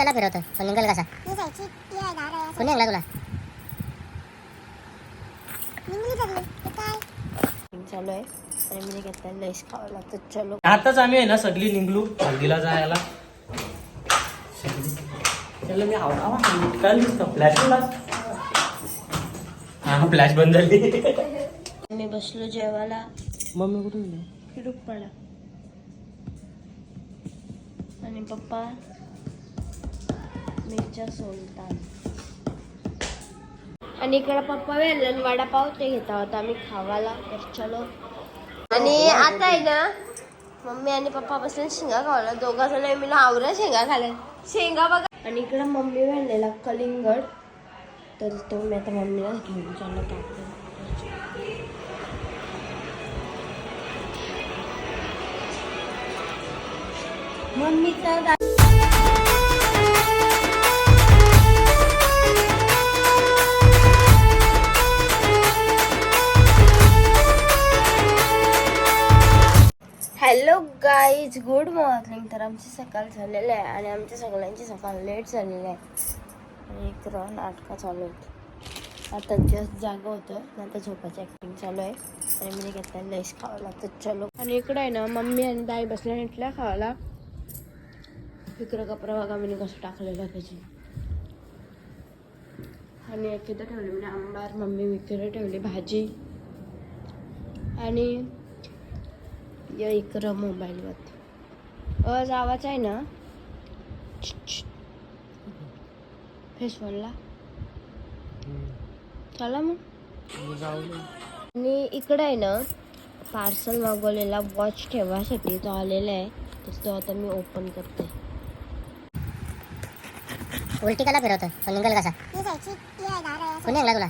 त्याला फिरवतं. पण निघल कसा? कोणी आणला तुला? चालू आहे. आणि मी घेतला लेस खावं लागतं. चलो. आताच आम्ही आहे ना सगळी निघलो हल्दीला जायला. त्याला मी आवडावा काय दिसतं फ्लॅश हा फ्लॅश बंद झाली. मी बसलो जेवायला. मम्मी कुठे गेली? हिडूक पडा. आणि पप्पा मिरच्या सोलतात आणि इकडे पप्पा वेळेला वडापाव ते घेता होता. आम्ही खावाला तर चलो. आणि आता आहे ना मम्मी आणि पप्पा बसून शेंगा खावला दोघा जण मी आवरा शेंगा खाल्या शेंगा बघा. आणि इकडे मम्मी वेळलेला कलिंगड. तर तो मी आता मम्मीला घेऊन चाललो टाकतो मम्मीचा गाईज गुड मॉर्निंग तर आमची सकाळ झालेली आहे आणि आमच्या सगळ्यांची सकाळ लेट झालेली आहे. आणि एक रन नाटका चालू आहेत आता जस्ट जागा होतं. आता झोपाची ॲक्टिंग चालू आहे. आणि मी घेतला लेस खावं लागतं चलो. आणि इकडे आहे ना मम्मी आणि दाई बसल्या इथल्या खावाला इकडं कपडा बघा मी कसं टाकलेलं त्याची. आणि एक इथं ठेवली म्हणजे आंबार मम्मी विकडे ठेवली भाजी. आणि या इकडं मोबाईलवर आवाज आवाज आहे ना. फेस वनला चला मग. आणि इकडं आहे ना पार्सल मागवलेला वॉच ठेवासाठी तो आलेला आहे. तर तो आता मी ओपन करते. उलटी त्याला फिरवतं पण निघल कसा? कोणी आणला तुला?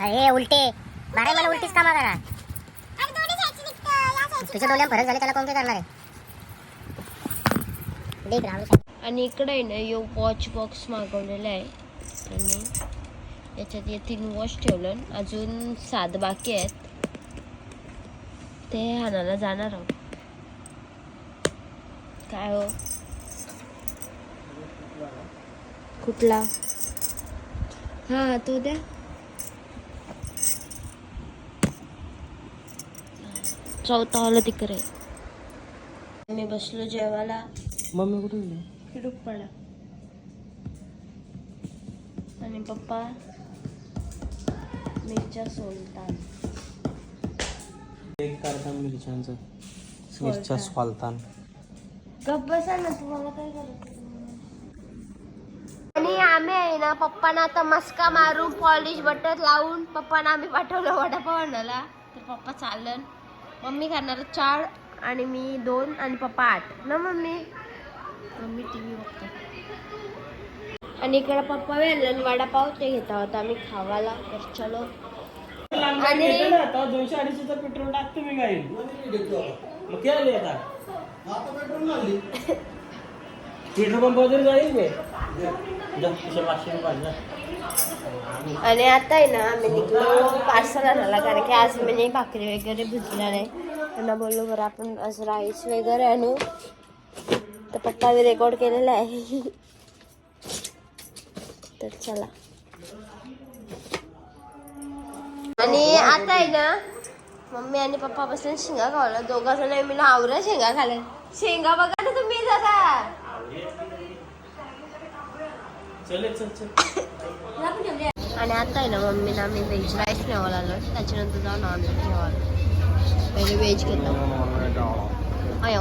अरे उलटे. बारा मला उलटीच कामा करा. तुझ्या डोळ्यात फरक झाले त्याला कोण काय करणार आहे? देख राहुल आणि इकडे आहे ना यो वॉच बॉक्स मागवलेला आहे. आणि याच्यात हे तीन वॉच ठेवलं. अजून सात बाकी आहेत. ते आणायला जाणार आहोत. काय हो? कुठला? हा तो द्या. चौथा वाला तिकडे. मी बसलो जेवायला. मम्मी कुठे गेली? पडा आणि पप्पा मिरच्या सोलतात एक कारखान मिरच्यांचं. सोलतान. मिरच्या स्वालतान गप्प बसा ना तुम्हाला काय करायचं? आणि आम्ही आहे ना पप्पांना आता मस्का मारून पॉलिश बटर लावून पप्पांना आम्ही पाठवलं वडापाव आणायला. तर पप्पा चालन मम्मी खाणार चार आणि मी दोन आणि पप्पा आठ. ना मम्मी? मम्मी टी व्ही बघते. आणि इकडे पप्पा वेळेला वडापाव ते घेता होता. आम्ही खावाला तर चलो आणि दोनशे अडीचशेचा पेट्रोल टाकतो मी काय मग काय आले आता. पेट्रोल पंप वगैरे जाईल मी. आणि आता आहे ना आम्ही निघलो पार्सल आणायला कारण की आज मी भाकरी वगैरे भुजल्या नाही त्यांना बोललो बरं आपण आज राईस वगैरे आणू. तर पप्पा मी रेकॉर्ड केलेला आहे. तर चला. आणि आता आहे ना मम्मी आणि पप्पा बसले शेंगा खावला दोघा जण मी आवरा शेंगा खाल्या शेंगा बघा ना तुम्ही जरा. आणि आता आहे ना मम्मीला आम्ही व्हेज राईस ठेवायला आलो. त्याच्यानंतर जाऊन आम्ही ठेवायला पहिले व्हेज घेतो.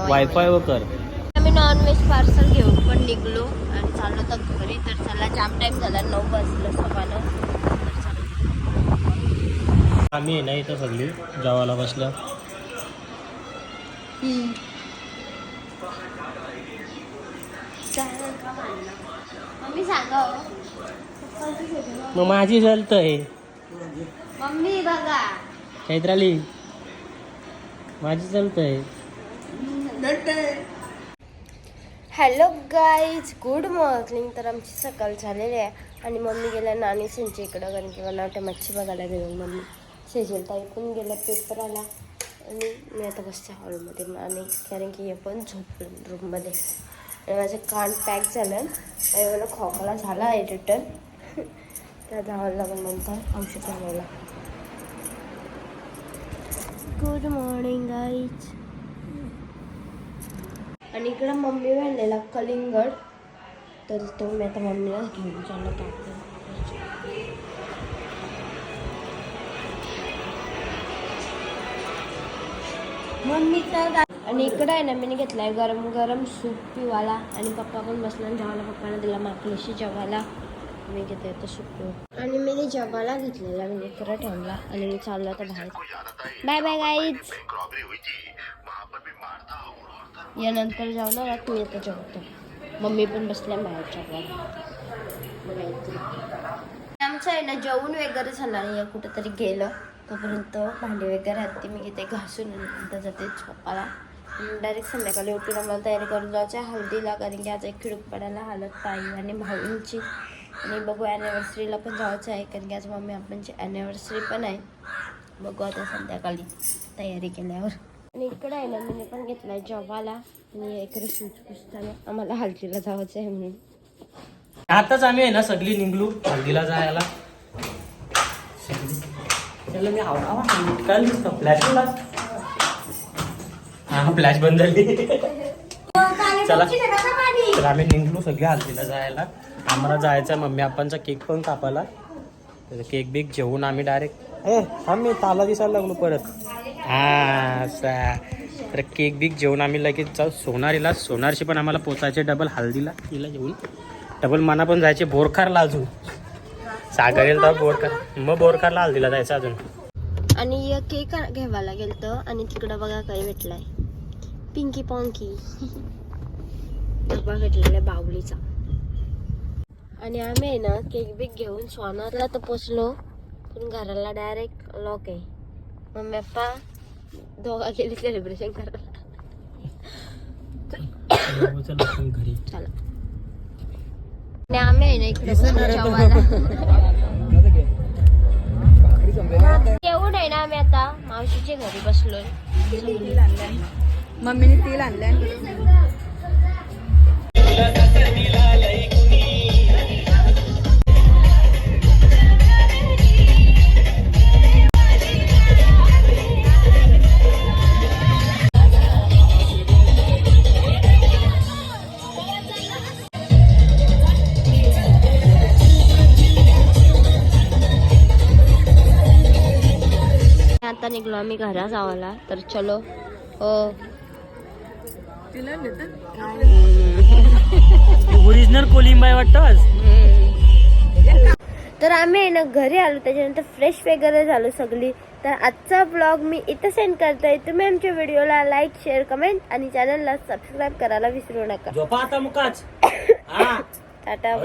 वायफाय कर. आम्ही नॉन व्हेज पार्सल घेऊन पण निघलो आणि चाललो तर घरी. तर चला जाम टाईम झाला. नऊ वाजलं तर चला. आम्ही ना इथं सगळी. जेवायला बसलं. मम्मी सांगा हो. मग माझी चालतंय मम्मी बघा. चैत्राली माझी चालतंय हॅलो गाईज गुड मॉर्निंग तर आमची सकाळ झालेली आहे. आणि मम्मी गेल्या नानी संची इकडं कारण की मला वाटतं मच्छी बघायला गेलो. मम्मी शेजेल ताई पण गेल्या पेपराला आणि मी आता बसते हॉलमध्ये आणि कारण की हे पण झोपलं रूममध्ये आणि माझं कान पॅक झालं. आणि मला खोकला झाला आहे रिटर्न त्या जावं लागेल नंतर औषध घ्यायला गुड मॉर्निंग गाईज आणि इकडं मम्मी आणलेला कलिंगड. तर तो मी आता मम्मीला घेऊन चालला टाकतो मम्मीचा आणि इकडं आहे ना मी घेतलाय. गरम गरम सूप पिवाला आणि पप्पा पण बसला आणि जेवायला. पप्पाने दिला माकलीशी जेवायला. मी घेते तर सूप. पिऊ आणि मी जेवायला घेतलेला म्हणजे खरं ठेवला आणि मी चाललो तर बाहेर. बाय बाय गाईज यानंतर जेवणार आहोत मी आता जेवतो. मम्मी पण बसल्या बाहेर जेवायला. आमचं आहे ना जेवण वगैरे झालं नाही कुठंतरी गेलं. तोपर्यंत भांडी वगैरे आहेत मी घेते. घासून नंतर जाते पप्पाला. डायरेक्ट संध्याकाळी उठून आम्हाला तयारी करून जायचं. आहे हळदीला कारण की आज एक खिडूक पडायला हालत ताई आणि भाऊंची आणि बघू ॲनिव्हर्सरीला पण जायचं आहे. कारण की आज मम्मी आपणची ॲनिव्हर्सरी पण आहे. बघू आता संध्याकाळी तयारी केल्यावर. आणि इकडे आहे ना मी पण घेतलाय जॉबाला आणि इकडे शूज पुसताना आम्हाला हळदीला जायचं आहे म्हणून. आताच आम्ही आहे ना सगळी निघलो हळदीला जायला. त्याला मी आवा काय फ्लॅश हा फ्लॅश बंद झाली. चला. तर आम्ही निघलो सगळे हल्दीला जायला. आम्हाला जायचं मम्मी आपणचा केक पण कापायला. तर केक बिक जेवून आम्ही डायरेक्ट ए हा मी ताला दिसायला लागलो परत. हा तर केक बिक जेवून आम्ही लगेच जाऊ. सोनारीला सोनारशी पण आम्हाला पोचायचे डबल हल्दीला. तिला जेवून डबल मना पण जायचे. बोरखारला अजून. सागर येईल तर बोरखार मग बोरखारला हल्दीला जायचं अजून. आणि एक केक घ्यावायला गेलतं आणि तिकडं बघा काय भेटलाय. पिंकी पॉंकी. डबा भेटलेला आहे बावलीचा. आणि आम्ही आहे ना केक बिक घेऊन सोनारला तर पोचलो पण घराला डायरेक्ट लॉक आहे. मम्मी पप्पा दोघा गेले सेलिब्रेशन करायला. चला आपण घरी. चला. आणि आम्ही आहे ना इकडे बसलो एवढं आहे ना आम्ही आता मावशीच्या घरी बसलोय. मम्मीने तेल आणलंय आता निघलो आम्ही घरा जावाला तर चलो. ओ ओरिजिनल कोलिंबाय वाटतं आज. तर आम्ही आहे ना घरी आलो त्याच्यानंतर फ्रेश वगैरे झालो सगळी. तर आजचा ब्लॉग मी इथं सेंड करतोय. तुम्ही आमच्या व्हिडिओला लाईक शेअर कमेंट आणि चॅनलला सबस्क्राईब करायला विसरू नका. हा. टाटा